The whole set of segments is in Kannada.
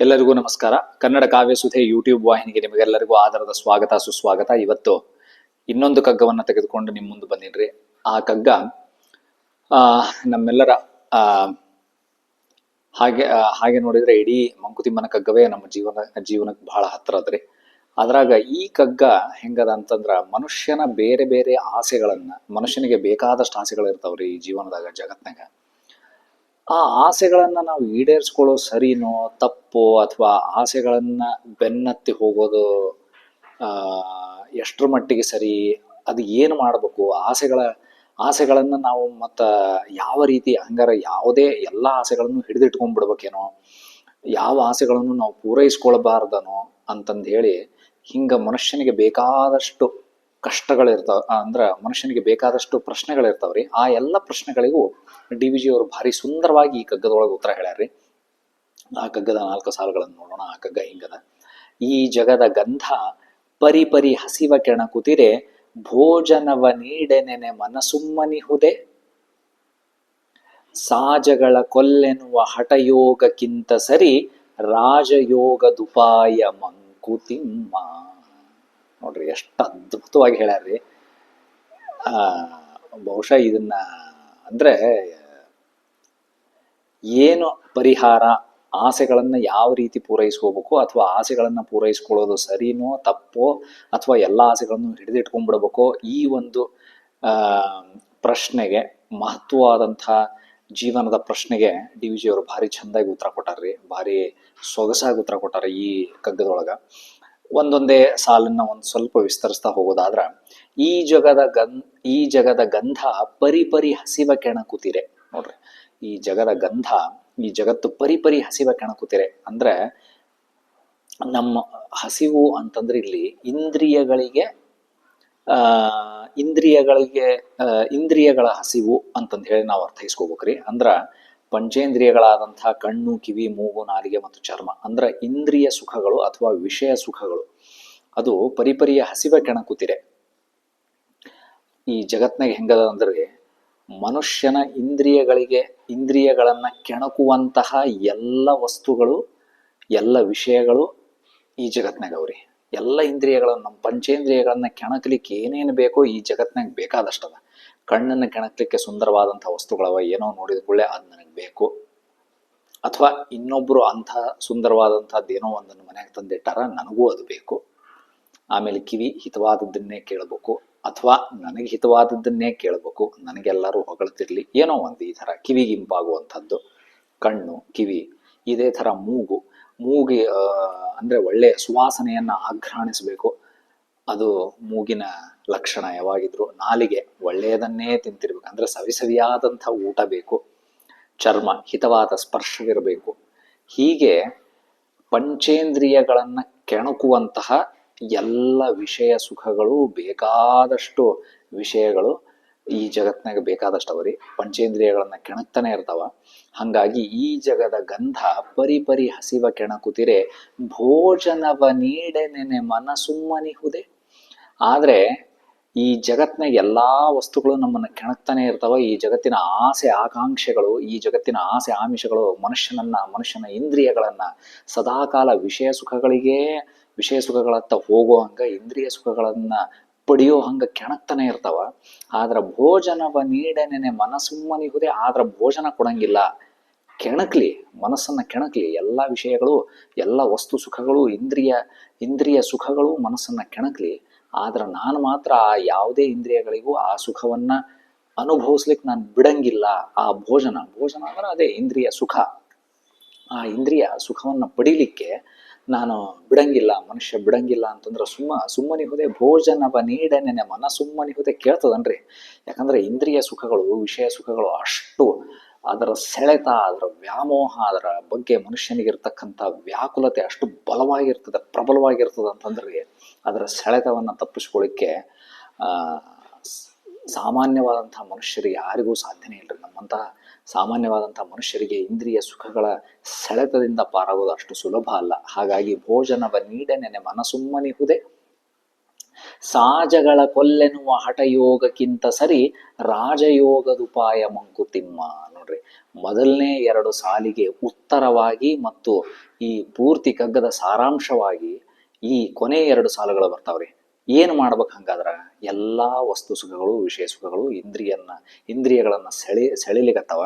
ಎಲ್ಲರಿಗೂ ನಮಸ್ಕಾರ. ಕನ್ನಡ ಕಾವ್ಯ ಸುಧೆ ಯೂಟ್ಯೂಬ್ ವಾಹಿನಿಗೆ ನಿಮಗೆಲ್ಲರಿಗೂ ಆಧಾರದ ಸ್ವಾಗತ, ಸುಸ್ವಾಗತ. ಇವತ್ತು ಇನ್ನೊಂದು ಕಗ್ಗವನ್ನು ತೆಗೆದುಕೊಂಡು ನಿಮ್ಮ ಮುಂದೆ ಬಂದಿನ್ರಿ. ಆ ಕಗ್ಗ ನಮ್ಮೆಲ್ಲರ ಹಾಗೆ ಹಾಗೆ ನೋಡಿದ್ರೆ ಇಡೀ ಮಂಕುತಿಮ್ಮನ ಕಗ್ಗವೇ ನಮ್ಮ ಜೀವನ, ಜೀವನಕ್ಕೆ ಬಹಳ ಹತ್ರ ಅದ್ರಿ. ಅದ್ರಾಗ ಈ ಕಗ್ಗ ಹೆಂಗದ ಅಂತಂದ್ರ ಮನುಷ್ಯನ ಬೇರೆ ಬೇರೆ ಆಸೆಗಳನ್ನ, ಮನುಷ್ಯನಿಗೆ ಬೇಕಾದಷ್ಟು ಆಸೆಗಳು ಇರ್ತಾವ್ರಿ ಈ ಜೀವನದಾಗ ಜಗತ್ನಾಗ ಆ ಆಸೆಗಳನ್ನು ನಾವು ಈಡೇರಿಸ್ಕೊಳ್ಳೋ ಸರಿನೋ, ತಪ್ಪೋ ಅಥವಾ ಆಸೆಗಳನ್ನು ಬೆನ್ನತ್ತಿ ಹೋಗೋದು ಎಷ್ಟರ ಮಟ್ಟಿಗೆ ಸರಿ, ಅದು ಏನು ಮಾಡಬೇಕು? ಆಸೆಗಳ, ಆಸೆಗಳನ್ನು ನಾವು ಮತ್ತು ಯಾವ ರೀತಿ ಹಂಗಾರ ಯಾವುದೇ ಎಲ್ಲ ಆಸೆಗಳನ್ನು ಹಿಡಿದಿಟ್ಕೊಂಡ್ಬಿಡ್ಬೇಕೇನೋ ಯಾವ ಆಸೆಗಳನ್ನು ನಾವು ಪೂರೈಸ್ಕೊಳ್ಬಾರ್ದನೋ ಅಂತಂದು ಹೇಳಿ ಹಿಂಗೆ ಮನುಷ್ಯನಿಗೆ ಬೇಕಾದಷ್ಟು ಕಷ್ಟಗಳಿರ್ತಾವ ಅಂದ್ರ ಮನುಷ್ಯನಿಗೆ ಬೇಕಾದಷ್ಟು ಪ್ರಶ್ನೆಗಳಿರ್ತಾವ್ರಿ. ಆ ಎಲ್ಲ ಪ್ರಶ್ನೆಗಳಿಗೂ ಡಿ ವಿ ಜಿ ಅವರು ಭಾರಿ ಸುಂದರವಾಗಿ ಈ ಕಗ್ಗದೊಳಗೆ ಉತ್ತರ ಹೇಳ್ಯಾರ್ರಿ. ಆ ಕಗ್ಗದ ನಾಲ್ಕು ಸಾಲುಗಳನ್ನು ನೋಡೋಣ, ಆ ಕಗ್ಗ ಹಿಂಗದ? ಈ ಜಗದ ಗಂಧ ಪರಿ ಪರಿ ಹಸಿವ ಕೆಣಕುತಿರೆ ಭೋಜನವ ನೀಡೆನೆನೆ ಮನಸುಮ್ಮನಿಹುದೆ ಸಾಜಗಳ ಕೊಲ್ಲೆನ್ನುವ ಹಠಯೋಗಕ್ಕಿಂತ ಸರಿ ರಾಜಯೋಗದುಪಾಯ ಮಂಕುತಿಮ್ಮ. ನೋಡ್ರಿ, ಎಷ್ಟು ಅದ್ಭುತವಾಗಿ ಹೇಳ್ಯಾರ್ರಿ. ಬಹುಶಃ ಇದನ್ನ ಅಂದ್ರೆ, ಏನು ಪರಿಹಾರ, ಆಸೆಗಳನ್ನು ಯಾವ ರೀತಿ ಪೂರೈಸ್ಕೋಬೇಕು ಅಥವಾ ಆಸೆಗಳನ್ನ ಪೂರೈಸ್ಕೊಳ್ಳೋದು ಸರಿನೋ, ತಪ್ಪೋ ಅಥವಾ ಎಲ್ಲ ಆಸೆಗಳನ್ನು ಹಿಡಿದಿಟ್ಕೊಂಡ್ಬಿಡ್ಬೇಕೋ ಈ ಒಂದು ಪ್ರಶ್ನೆಗೆ, ಮಹತ್ವವಾದಂಥ ಜೀವನದ ಪ್ರಶ್ನೆಗೆ ಡಿ ವಿ ಜಿ ಅವರು ಭಾರಿ ಚಂದಾಗಿ ಉತ್ತರ ಕೊಟ್ಟಾರ್ರಿ, ಭಾರಿ ಸೊಗಸಾಗಿ ಉತ್ತರ ಕೊಟ್ಟಾರ ಈ ಕಗ್ಗದೊಳಗ. ಒಂದೊಂದೇ ಸಾಲನ್ನ ಒಂದು ಸ್ವಲ್ಪ ವಿಸ್ತರಿಸ್ತಾ ಹೋಗೋದಾದ್ರ, ಈ ಜಗದ ಗನ್, ಈ ಜಗದ ಗಂಧ ಪರಿ ಪರಿ ಹಸಿವ ಕೆಣಕುತಿರೆ ನೋಡ್ರಿ, ಈ ಜಗದ ಗಂಧ, ಈ ಜಗತ್ತು ಪರಿ ಪರಿ ಹಸಿವ ಕೆಣಕುತಿರೆ ಅಂದ್ರೆ, ನಮ್ಮ ಹಸಿವು ಅಂತಂದ್ರೆ ಇಲ್ಲಿ ಇಂದ್ರಿಯಗಳಿಗೆ, ಆ, ಇಂದ್ರಿಯಗಳಿಗೆ ಇಂದ್ರಿಯಗಳ ಹಸಿವು ಅಂತಂದ ಹೇಳಿ ನಾವು ಅರ್ಥೈಸ್ಕೋಬೇಕ್ರಿ. ಅಂದ್ರ ಪಂಚೇಂದ್ರಿಯಗಳಾದಂತಹ ಕಣ್ಣು, ಕಿವಿ, ಮೂಗು, ನಾಲಿಗೆ ಮತ್ತು ಚರ್ಮ. ಅಂದ್ರ ಇಂದ್ರಿಯ ಸುಖಗಳು ಅಥವಾ ವಿಷಯ ಸುಖಗಳು. ಅದು ಪರಿಪರಿಯ ಹಸಿವ ಕೆಣಕುತ್ತಿದೆ. ಈ ಜಗತ್ನಾಗ ಹೆಂಗದ ಅಂದ್ರೆ ಮನುಷ್ಯನ ಇಂದ್ರಿಯಗಳಿಗೆ ಇಂದ್ರಿಯಗಳನ್ನು ಕೆಣಕುವಂತಹ ಎಲ್ಲ ವಸ್ತುಗಳು, ಎಲ್ಲ ವಿಷಯಗಳು ಈ ಜಗತ್ನಾಗ ಅವ್ರಿ. ಎಲ್ಲ ಇಂದ್ರಿಯಗಳನ್ನು ನಮ್ಮ ಪಂಚೇಂದ್ರಿಯಗಳನ್ನ ಕೆಣಕಲಿಕ್ಕೆ ಏನೇನು ಬೇಕೋ ಈ ಜಗತ್ನಾಗ ಬೇಕಾದಷ್ಟದ. ಕಣ್ಣನ್ನು ಕೆಣಕ್ಲಿಕ್ಕೆ ಸುಂದರವಾದಂಥ ವಸ್ತುಗಳವ ಏನೋ ನೋಡಿದ ಕೂಡಲೇ ಅದು ನನಗೆ ಬೇಕು. ಅಥವಾ ಇನ್ನೊಬ್ಬರು ಅಂಥ ಸುಂದರವಾದಂಥದ್ದು ಏನೋ ಒಂದನ್ನು ಮನೆಗೆ ತಂದಿಟ್ಟಾರ ನನಗೂ ಅದು ಬೇಕು. ಆಮೇಲೆ ಕಿವಿ ಹಿತವಾದದ್ದನ್ನೇ ಕೇಳಬೇಕು ಅಥವಾ ನನಗೆ ಹಿತವಾದದ್ದನ್ನೇ ಕೇಳಬೇಕು, ನನಗೆಲ್ಲರೂ ಹೊಗಳ್ತಿರ್ಲಿ, ಏನೋ ಒಂದು ಈ ಥರ ಕಿವಿಗೆ ಇಂಪಾಗುವಂಥದ್ದು ಕಣ್ಣು, ಕಿವಿ, ಇದೇ ಥರ ಮೂಗು, ಮೂಗಿ ಅಂದರೆ ಒಳ್ಳೆಯ ಸುವಾಸನೆಯನ್ನು ಆಘ್ರಾಣಿಸಬೇಕು. ಅದು ಮೂಗಿನ ಲಕ್ಷಣ ಯಾವಾಗಿದ್ರು ನಾಲಿಗೆ ಒಳ್ಳೆಯದನ್ನೇ ತಿಂತಿರ್ಬೇಕು, ಅಂದರೆ ಸವಿಸವಿಯಾದಂಥ ಊಟ ಬೇಕು, ಚರ್ಮ ಹಿತವಾದ ಸ್ಪರ್ಶವಿರಬೇಕು. ಹೀಗೆ ಪಂಚೇಂದ್ರಿಯಗಳನ್ನು ಕೆಣಕುವಂತಹ ಎಲ್ಲ ವಿಷಯ ಸುಖಗಳು ಬೇಕಾದಷ್ಟು ವಿಷಯಗಳು ಈ ಜಗತ್ನಾಗ ಬೇಕಾದಷ್ಟು ಅವರಿ ಪಂಚೇಂದ್ರಿಯಗಳನ್ನ ಕೆಣಕ್ತಾನೆ ಇರ್ತಾವ. ಹಂಗಾಗಿ ಈ ಜಗದ ಗಂಧ ಪರಿ ಪರಿ ಹಸಿವ ಕೆಣಕುತಿರೆ ಭೋಜನವ ನೀಡೆನೆನೆ ಮನಸುಮ್ಮನಿಹುದೆ ಆದ್ರೆ ಈ ಜಗತ್ನ ಎಲ್ಲಾ ವಸ್ತುಗಳು ನಮ್ಮನ್ನ ಕೆಣಕ್ತಾನೆ ಇರ್ತಾವ. ಈ ಜಗತ್ತಿನ ಆಸೆ ಆಕಾಂಕ್ಷೆಗಳು, ಈ ಜಗತ್ತಿನ ಆಸೆ ಆಮಿಷಗಳು ಮನುಷ್ಯನನ್ನ, ಮನುಷ್ಯನ ಇಂದ್ರಿಯಗಳನ್ನ ಸದಾಕಾಲ ವಿಷಯ ಸುಖಗಳಿಗೆ ವಿಷಯ ಸುಖಗಳತ್ತ ಹೋಗೋ ಹಂಗ, ಇಂದ್ರಿಯ ಸುಖಗಳನ್ನ ಪಡೆಯೋ ಹಂಗ ಕೆಣಕ್ತಾನೆ ಇರ್ತಾವ. ಆದ್ರ ಭೋಜನವ ನೀಡನೆನೆ ಮನಸ್ಸುಮ್ಮನಿಹುದೆ ಆದ್ರ ಭೋಜನ ಕೊಡಂಗಿಲ್ಲ. ಕೆಣಕ್ಲಿ, ಮನಸ್ಸನ್ನ ಕೆಣಕ್ಲಿ, ಎಲ್ಲ ವಿಷಯಗಳು, ಎಲ್ಲ ವಸ್ತು ಸುಖಗಳು, ಇಂದ್ರಿಯ ಇಂದ್ರಿಯ ಸುಖಗಳು ಮನಸ್ಸನ್ನ ಕೆಣಕ್ಲಿ. ಆದ್ರ ನಾನು ಮಾತ್ರ ಆ ಯಾವುದೇ ಇಂದ್ರಿಯಗಳಿಗೂ ಆ ಸುಖವನ್ನ ಅನುಭವಿಸ್ಲಿಕ್ಕೆ ನಾನು ಬಿಡಂಗಿಲ್ಲ. ಆ ಭೋಜನ ಭೋಜನ ಅಂದ್ರೆ ಅದೇ ಇಂದ್ರಿಯ ಸುಖ. ಆ ಇಂದ್ರಿಯ ಸುಖವನ್ನ ಪಡಿಲಿಕ್ಕೆ ನಾನು ಬಿಡಂಗಿಲ್ಲ, ಮನುಷ್ಯ ಬಿಡಂಗಿಲ್ಲ ಅಂತಂದ್ರೆ ಸುಮ್ಮ ಸುಮ್ಮನಿಹುದೆ ಭೋಜನವ ನೀಡನೆ ಮನ ಸುಮ್ಮನಿಹುದೆ ಕೇಳ್ತದನ್ರಿ. ಯಾಕಂದ್ರೆ ಇಂದ್ರಿಯ ಸುಖಗಳು, ವಿಷಯ ಸುಖಗಳು ಅಷ್ಟು ಅದರ ಸೆಳೆತ, ಅದರ ವ್ಯಾಮೋಹ, ಅದರ ಬಗ್ಗೆ ಮನುಷ್ಯನಿಗಿರ್ತಕ್ಕಂಥ ವ್ಯಾಕುಲತೆ ಅಷ್ಟು ಬಲವಾಗಿರ್ತದೆ, ಪ್ರಬಲವಾಗಿರ್ತದೆ ಅಂತಂದ್ರೆ ಅದರ ಸೆಳೆತವನ್ನು ತಪ್ಪಿಸ್ಕೊಳ್ಳಿಕ್ಕೆ ಸಾಮಾನ್ಯವಾದಂಥ ಮನುಷ್ಯರಿಗೆ ಯಾರಿಗೂ ಸಾಧ್ಯನೇ ಇಲ್ಲರಿ ನಮ್ಮಂತಹ ಸಾಮಾನ್ಯವಾದಂತಹ ಮನುಷ್ಯರಿಗೆ ಇಂದ್ರಿಯ ಸುಖಗಳ ಸೆಳೆತದಿಂದ ಪಾರಾಗೋದು ಅಷ್ಟು ಸುಲಭ ಅಲ್ಲ. ಹಾಗಾಗಿ ಭೋಜನವ ನೀಡನೆನೆ ಮನಸುಮ್ಮನಿಹುದೆ ಸಾಜಗಳ ಕೊಲ್ಲೆನ್ನುವ ಹಠಯೋಗಕ್ಕಿಂತ ಸರಿ ರಾಜಯೋಗದುಪಾಯ ಮಂಕುತಿಮ್ಮ. ನೋಡ್ರಿ, ಮೊದಲನೇ ಎರಡು ಸಾಲಿಗೆ ಉತ್ತರವಾಗಿ ಮತ್ತು ಈ ಪೂರ್ತಿ ಕಗ್ಗದ ಸಾರಾಂಶವಾಗಿ ಈ ಕೊನೆ ಎರಡು ಸಾಲುಗಳು ಬರ್ತಾವ್ರಿ. ಏನು ಮಾಡ್ಬೇಕು ಹಂಗಾದ್ರೆ ಎಲ್ಲಾ ವಸ್ತು ಸುಖಗಳು ವಿಷಯ ಸುಖಗಳು ಇಂದ್ರಿಯನ್ನ ಇಂದ್ರಿಯಗಳನ್ನು ಸೆಳಿ ಸೆಳಿಲಿಕತ್ತವ.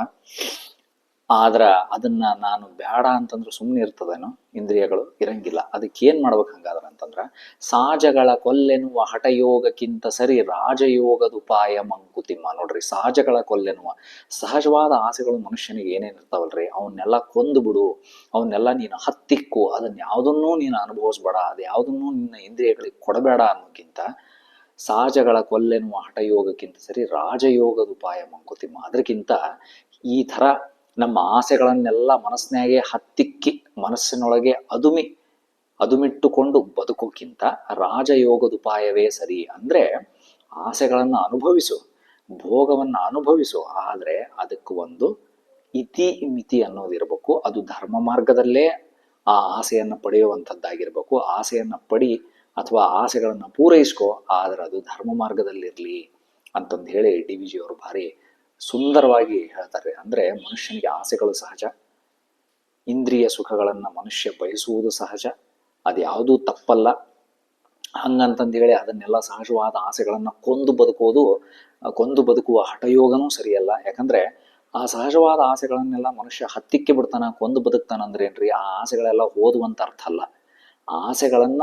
ಆದ್ರ ಅದನ್ನ ನಾನು ಬೇಡ ಅಂತಂದ್ರೆ ಸುಮ್ಮನೆ ಇರ್ತದೇನೋ ಇಂದ್ರಿಯಗಳು ಇರಂಗಿಲ್ಲ. ಅದಕ್ಕೆ ಏನ್ ಮಾಡ್ಬೇಕು ಹಂಗಾದ್ರ ಅಂತಂದ್ರ ಸಾಜಗಳ ಕೊಲ್ಲೆನ್ನುವ ಹಠಯೋಗಕ್ಕಿಂತ ಸರಿ ರಾಜಯೋಗದ ಉಪಾಯ ಮಂಕುತಿಮ್ಮ ನೋಡ್ರಿ. ಸಹಜಗಳ ಕೊಲ್ಲೆನ್ನುವ ಸಹಜವಾದ ಆಸೆಗಳು ಮನುಷ್ಯನಿಗೆ ಏನೇನು ಇರ್ತಾವಲ್ರಿ? ಅವನ್ನೆಲ್ಲ ಕೊಂದು ಬಿಡು. ಅವನ್ನೆಲ್ಲ ನೀನು ಹತ್ತಿಕ್ಕು. ಅದನ್ನ ಯಾವುದನ್ನೂ ನೀನು ಅನುಭವಿಸ್ಬೇಡ. ಅದು ಯಾವುದನ್ನೂ ನಿನ್ನ ಇಂದ್ರಿಯಗಳಿಗೆ ಕೊಡಬೇಡ ಅನ್ನೋಕ್ಕಿಂತ ಸಹಜಗಳ ಕೊಲ್ಲೆನ್ನುವ ಹಠಯೋಗಕ್ಕಿಂತ ಸರಿ ರಾಜಯೋಗದ ಉಪಾಯ ಮಂಕುತಿಮ್ಮ. ಅದಕ್ಕಿಂತ ಈ ಥರ ನಮ್ಮ ಆಸೆಗಳನ್ನೆಲ್ಲ ಮನಸ್ಸಿನಾಗೆ ಹತ್ತಿಕ್ಕಿ, ಮನಸ್ಸಿನೊಳಗೆ ಅದುಮಿ, ಅದುಮಿಟ್ಟುಕೊಂಡು ಬದುಕೋಕ್ಕಿಂತ ರಾಜಯೋಗದ ಉಪಾಯವೇ ಸರಿ ಅಂದರೆ ಆಸೆಗಳನ್ನು ಅನುಭವಿಸು, ಭೋಗವನ್ನು ಅನುಭವಿಸು. ಆದರೆ ಅದಕ್ಕೆ ಒಂದು ಇತಿ ಮಿತಿ ಅನ್ನೋದಿರಬೇಕು ಅದು ಧರ್ಮ ಮಾರ್ಗದಲ್ಲೇ ಆ ಆಸೆಯನ್ನು ಪಡೆಯುವಂಥದ್ದಾಗಿರ್ಬೇಕು. ಆಸೆಯನ್ನು ಪಡಿ ಅಥವಾ ಆಸೆಗಳನ್ನು ಪೂರೈಸ್ಕೋ, ಆದರೆ ಅದು ಧರ್ಮ ಮಾರ್ಗದಲ್ಲಿರಲಿ ಅಂತಂದು ಹೇಳಿ ಡಿ ವಿ ಜಿಯವರು ಭಾರಿ ಸುಂದರವಾಗಿ ಹೇಳ್ತಾರೆ. ಅಂದ್ರೆ ಮನುಷ್ಯನಿಗೆ ಆಸೆಗಳು ಸಹಜ, ಇಂದ್ರಿಯ ಸುಖಗಳನ್ನ ಮನುಷ್ಯ ಬಯಸುವುದು ಸಹಜ, ಅದ್ಯಾವುದೂ ತಪ್ಪಲ್ಲ. ಹಂಗಂತಂದು ಹೇಳಿ ಅದನ್ನೆಲ್ಲ ಸಹಜವಾದ ಆಸೆಗಳನ್ನ ಕೊಂದು ಬದುಕೋದು, ಕೊಂದು ಬದುಕುವ ಹಠಯೋಗನೂ ಸರಿಯಲ್ಲ. ಯಾಕಂದ್ರೆ ಆ ಸಹಜವಾದ ಆಸೆಗಳನ್ನೆಲ್ಲ ಮನುಷ್ಯ ಹತ್ತಿಕ್ಕೆ ಬಿಡ್ತಾನ, ಕೊಂದು ಬದುಕ್ತಾನಂದ್ರೇನ್ರಿ? ಆ ಆಸೆಗಳೆಲ್ಲ ಓದುವಂತ ಅರ್ಥ ಅಲ್ಲ. ಆಸೆಗಳನ್ನ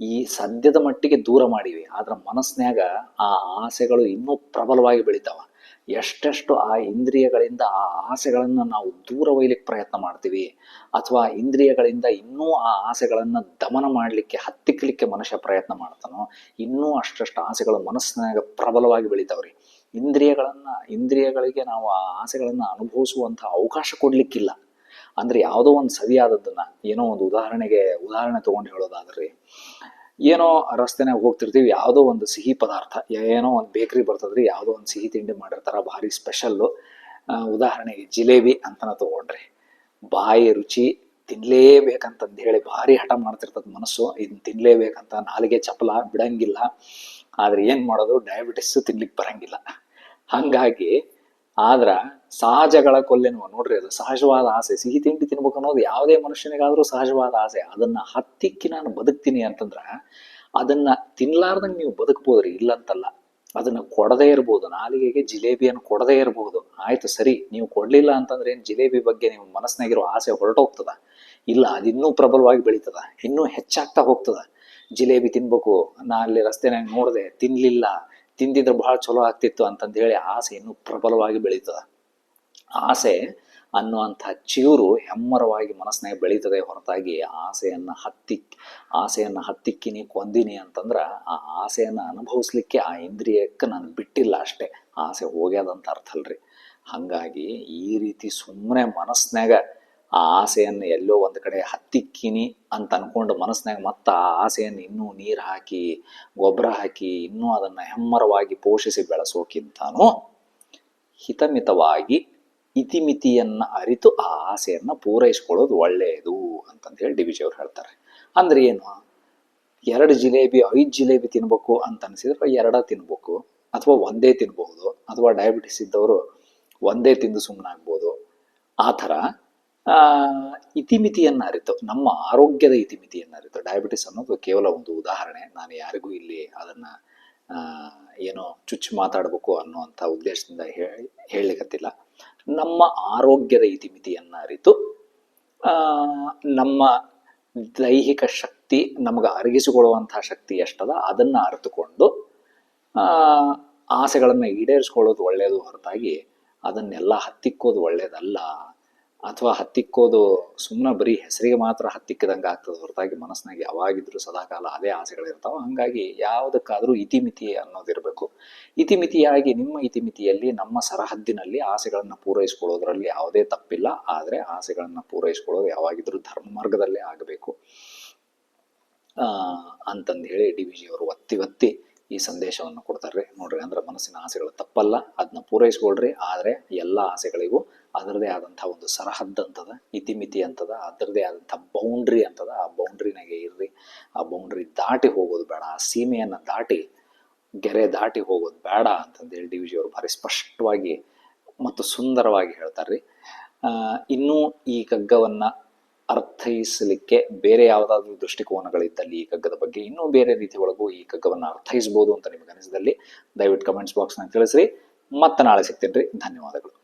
ಈ ಸದ್ಯದ ಮಟ್ಟಿಗೆ ದೂರ ಮಾಡಿವಿ. ಆದ್ರೆ ಮನಸ್ನ್ಯಾಗ ಆ ಆಸೆಗಳು ಇನ್ನೂ ಪ್ರಬಲವಾಗಿ ಬೆಳಿತಾವ. ಎಷ್ಟೆಷ್ಟು ಆ ಇಂದ್ರಿಯಗಳಿಂದ ಆ ಆಸೆಗಳನ್ನು ನಾವು ದೂರ ಒಯ್ಲಿಕ್ಕೆ ಪ್ರಯತ್ನ ಮಾಡ್ತೀವಿ, ಅಥವಾ ಇಂದ್ರಿಯಗಳಿಂದ ಇನ್ನೂ ಆ ಆಸೆಗಳನ್ನು ದಮನ ಮಾಡಲಿಕ್ಕೆ ಹತ್ತಿಕ್ಕಲಿಕ್ಕೆ ಮನುಷ್ಯ ಪ್ರಯತ್ನ ಮಾಡ್ತಾನೋ, ಇನ್ನೂ ಅಷ್ಟಷ್ಟು ಆಸೆಗಳು ಮನಸ್ಸಿನಾಗ ಪ್ರಬಲವಾಗಿ ಬೆಳಿತಾವ್ರಿ. ಇಂದ್ರಿಯಗಳನ್ನು, ಇಂದ್ರಿಯಗಳಿಗೆ ನಾವು ಆ ಆಸೆಗಳನ್ನು ಅನುಭವಿಸುವಂಥ ಅವಕಾಶ ಕೊಡಲಿಕ್ಕಿಲ್ಲ. ಅಂದ್ರೆ ಯಾವುದೋ ಒಂದು ಸವಿಯಾದದ್ದನ್ನ, ಏನೋ ಒಂದು ಉದಾಹರಣೆಗೆ ಉದಾಹರಣೆ ತಗೊಂಡು ಹೇಳೋದಾದ್ರಿ ಏನೋ ರಸ್ತೆನಾಗ ಹೋಗ್ತಿರ್ತೀವಿ, ಯಾವುದೋ ಒಂದು ಸಿಹಿ ಪದಾರ್ಥ, ಏನೋ ಒಂದು ಬೇಕ್ರಿ ಬರ್ತದ್ರಿ, ಯಾವುದೋ ಒಂದು ಸಿಹಿ ತಿಂಡಿ ಮಾಡಿರ್ತಾರ, ಭಾರಿ ಸ್ಪೆಷಲ್ಲು ಉದಾಹರಣೆಗೆ ಜಿಲೇಬಿ ಅಂತನ ತಗೊಂಡ್ರಿ. ಬಾಯಿ ರುಚಿ ತಿನ್ಲೇಬೇಕಂತಂದು ಹೇಳಿ ಭಾರಿ ಹಠ ಮಾಡ್ತಿರ್ತದ ಮನಸ್ಸು. ಇದನ್ನ ತಿನ್ಲೇಬೇಕಂತ ನಾಲಿಗೆ ಚಪಲ ಬಿಡಂಗಿಲ್ಲ. ಆದ್ರೆ ಏನು ಮಾಡೋದು ಡಯಾಬಿಟಿಸ್ ತಿನ್ಲಿಕ್ಕೆ ಬರಂಗಿಲ್ಲ. ಹಂಗಾಗಿ ಆದ್ರ ಸಹಜಗಳ ಕೊಲ್ಲೆನ್ನುವ ನೋಡ್ರಿ ಅದು ಸಹಜವಾದ ಆಸೆ. ಸಿಹಿ ತಿಂಡಿ ತಿನ್ಬೇಕು ಅನ್ನೋದು ಯಾವುದೇ ಮನುಷ್ಯನಿಗಾದ್ರೂ ಸಹಜವಾದ ಆಸೆ. ಅದನ್ನ ಹತ್ತಿಕ್ಕಿ ನಾನು ಬದುಕ್ತೀನಿ ಅಂತಂದ್ರ ಅದನ್ನ ತಿನ್ಲಾರ್ದಂಗೆ ನೀವು ಬದುಕ್ಬೋದ್ರಿ, ಇಲ್ಲಂತಲ್ಲ. ಅದನ್ನ ಕೊಡದೇ ಇರ್ಬೋದು. ನಾಲಿಗೆಗೆ ಜಿಲೇಬಿಯನ್ನು ಕೊಡದೇ ಇರಬಹುದು ಆಯ್ತು, ಸರಿ. ನೀವು ಕೊಡ್ಲಿಲ್ಲ ಅಂತಂದ್ರೆ ಏನ್ ಜಿಲೇಬಿ ಬಗ್ಗೆ ನಿಮ್ಮ ಮನಸ್ಸಿನಾಗಿರೋ ಆಸೆ ಹೊರಟೋಗ್ತದ? ಇಲ್ಲ ಅದಿನ್ನೂ ಪ್ರಬಲವಾಗಿ ಬೆಳೀತದ. ಇನ್ನೂ ಹೆಚ್ಚಾಗ್ತಾ ಹೋಗ್ತದ. ಜಿಲೇಬಿ ತಿನ್ಬೇಕು. ನಾ ಅಲ್ಲಿ ರಸ್ತೆನಾಗ ನೋಡಿದೆ, ತಿನ್ಲಿಲ್ಲ. ತಿಂದಿದ್ರೆ ಬಹಳ ಚಲೋ ಆಗ್ತಿತ್ತು ಅಂತಂದು ಹೇಳಿ ಆಸೆ ಇನ್ನೂ ಪ್ರಬಲವಾಗಿ ಬೆಳೀತದ. ಆಸೆ ಅನ್ನುವಂಥ ಚಿಗುರು ಹೆಮ್ಮರವಾಗಿ ಮನಸ್ಸಿನಾಗ ಬೆಳೀತದೆ ಹೊರತಾಗಿ ಆಸೆಯನ್ನು ಹತ್ತಿ, ಆಸೆಯನ್ನು ಹತ್ತಿಕ್ಕಿನಿ ಕೊಂದಿನಿ ಅಂತಂದ್ರೆ ಆ ಆಸೆಯನ್ನು ಅನುಭವಿಸ್ಲಿಕ್ಕೆ ಆ ಇಂದ್ರಿಯಕ್ಕೆ ನಾನು ಬಿಟ್ಟಿಲ್ಲ ಅಷ್ಟೇ. ಆಸೆ ಹೋಗ್ಯದಂತ ಅರ್ಥ ಅಲ್ರಿ. ಹಂಗಾಗಿ ಈ ರೀತಿ ಸುಮ್ಮನೆ ಮನಸ್ಸಿನಾಗ ಆ ಆಸೆಯನ್ನು ಎಲ್ಲೋ ಒಂದು ಕಡೆ ಹತ್ತಿಕ್ಕಿನಿ ಅಂತ ಅನ್ಕೊಂಡು ಮನಸ್ಸಿನಾಗ ಮತ್ತೆ ಆ ಆಸೆಯನ್ನು ಇನ್ನೂ ನೀರು ಹಾಕಿ ಗೊಬ್ಬರ ಹಾಕಿ, ಇನ್ನೂ ಅದನ್ನ ಹೆಮ್ಮರವಾಗಿ ಪೋಷಿಸಿ ಬೆಳೆಸೋಕ್ಕಿಂತನೂ ಹಿತಮಿತವಾಗಿ ಇತಿಮಿತಿಯನ್ನು ಅರಿತು ಆ ಆಸೆಯನ್ನು ಪೂರೈಸ್ಕೊಳ್ಳೋದು ಒಳ್ಳೆಯದು ಅಂತಂದು ಹೇಳಿ ಡಿ ವಿ ಅವ್ರು ಹೇಳ್ತಾರೆ. ಅಂದ್ರೆ ಏನು? ಎರಡು ಜಿಲೇಬಿ, ಐದು ಜಿಲೇಬಿ ತಿನ್ಬೇಕು ಅಂತ ಅನ್ಸಿದ್ರೆ ಎರಡ ತಿನ್ಬೇಕು ಅಥವಾ ಒಂದೇ ತಿನ್ಬಹುದು ಅಥವಾ ಡಯಾಬಿಟಿಸ್ ಇದ್ದವರು ಒಂದೇ ತಿಂದು ಸುಮ್ಮನಾಗ್ಬೋದು ಆ ಥರ ಇತಿಮಿತಿಯನ್ನ ಅರಿತು ನಮ್ಮ ಆರೋಗ್ಯದ ಇತಿಮಿತಿಯನ್ನು ಅರಿತು ಡಯಾಬಿಟಿಸ್ ಅನ್ನೋದು ಕೇವಲ ಒಂದು ಉದಾಹರಣೆ. ನಾನು ಯಾರಿಗೂ ಇಲ್ಲಿ ಅದನ್ನು ಏನೋ ಚುಚ್ಚು ಮಾತಾಡಬೇಕು ಅನ್ನುವಂಥ ಉದ್ದೇಶದಿಂದ ಹೇಳಿ ನಮ್ಮ ಆರೋಗ್ಯದ ಇತಿಮಿತಿಯನ್ನು ಅರಿತು ನಮ್ಮ ದೈಹಿಕ ಶಕ್ತಿ, ನಮಗೆ ಅರಗಿಸಿಕೊಳ್ಳುವಂಥ ಶಕ್ತಿ ಎಷ್ಟದ? ಅದನ್ನು ಅರಿತುಕೊಂಡು ಆಸೆಗಳನ್ನ ಈಡೇರಿಸ್ಕೊಳ್ಳೋದು ಒಳ್ಳೆಯದು ಹೊರತಾಗಿ ಅದನ್ನೆಲ್ಲ ಹತ್ತಿಕ್ಕೋದು ಒಳ್ಳೆಯದಲ್ಲ ಅಥವಾ ಹತ್ತಿಕ್ಕೋದು ಸುಮ್ಮನೆ ಬರೀ ಹೆಸರಿಗೆ ಮಾತ್ರ ಹತ್ತಿಕ್ಕದಂಗೆ ಆಗ್ತದೆ. ಹೊರತಾಗಿ ಮನಸ್ಸಿನಾಗೆ ಯಾವಾಗಿದ್ರೂ ಸದಾಕಾಲ ಅದೇ ಆಸೆಗಳಿರ್ತಾವ. ಹಂಗಾಗಿ ಯಾವುದಕ್ಕಾದರೂ ಇತಿಮಿತಿ ಅನ್ನೋದಿರಬೇಕು. ಇತಿಮಿತಿಯಾಗಿ ನಿಮ್ಮ ಇತಿಮಿತಿಯಲ್ಲಿ, ನಮ್ಮ ಸರಹದ್ದಿನಲ್ಲಿ ಆಸೆಗಳನ್ನು ಪೂರೈಸ್ಕೊಳ್ಳೋದ್ರಲ್ಲಿ ಯಾವುದೇ ತಪ್ಪಿಲ್ಲ. ಆದರೆ ಆಸೆಗಳನ್ನು ಪೂರೈಸ್ಕೊಳ್ಳೋದು ಯಾವಾಗಿದ್ರೂ ಧರ್ಮ ಮಾರ್ಗದಲ್ಲೇ ಆಗಬೇಕು. ಅಂತಂದು ಹೇಳಿ ಡಿ ವಿ ಜಿಯವರು ಒತ್ತಿ ಒತ್ತಿ ಈ ಸಂದೇಶವನ್ನು ಕೊಡ್ತಾರೆ. ನೋಡ್ರಿ, ಅಂದ್ರೆ ಮನಸ್ಸಿನ ಆಸೆಗಳು ತಪ್ಪಲ್ಲ. ಅದನ್ನ ಪೂರೈಸ್ಕೊಳ್ರಿ. ಆದರೆ ಎಲ್ಲ ಆಸೆಗಳಿಗೂ ಅದರದೇ ಆದಂಥ ಒಂದು ಸರಹದ್ದು ಅಂತದ ಇತಿಮಿತಿ ಅಂತದ, ಅದರದೇ ಆದಂಥ ಬೌಂಡ್ರಿ ಅಂತದ, ಆ ಬೌಂಡ್ರಿನಾಗೆ ಇರ್ರಿ, ಆ ಬೌಂಡ್ರಿ ದಾಟಿ ಹೋಗೋದು ಬೇಡ, ಆ ಸೀಮೆಯನ್ನು ದಾಟಿ, ಗೆರೆ ದಾಟಿ ಹೋಗೋದು ಬೇಡ ಅಂತಂದೇಳಿ ಡಿ ವಿ ಜಿಯವರು ಭಾರಿ ಸ್ಪಷ್ಟವಾಗಿ ಮತ್ತು ಸುಂದರವಾಗಿ ಹೇಳ್ತಾರೆ ರೀ ಇನ್ನೂ ಈ ಕಗ್ಗವನ್ನು ಅರ್ಥೈಸಲಿಕ್ಕೆ ಬೇರೆ ಯಾವುದಾದ್ರೂ ದೃಷ್ಟಿಕೋನಗಳಿದ್ದಲ್ಲಿ ಈ ಕಗ್ಗದ ಬಗ್ಗೆ ಇನ್ನೂ ಬೇರೆ ರೀತಿ ಒಳಗೂ ಈ ಕಗ್ಗವನ್ನು ಅರ್ಥೈಸ್ಬೋದು ಅಂತ ನಿಮಗೆ ಅನಿಸಿದಲ್ಲಿ ದಯವಿಟ್ಟು ಕಮೆಂಟ್ಸ್ ಬಾಕ್ಸ್ನಾಗ ತಿಳಿಸ್ರಿ. ಮತ್ತೆ ನಾಳೆ ಸಿಗ್ತೀನಿ ಧನ್ಯವಾದಗಳು.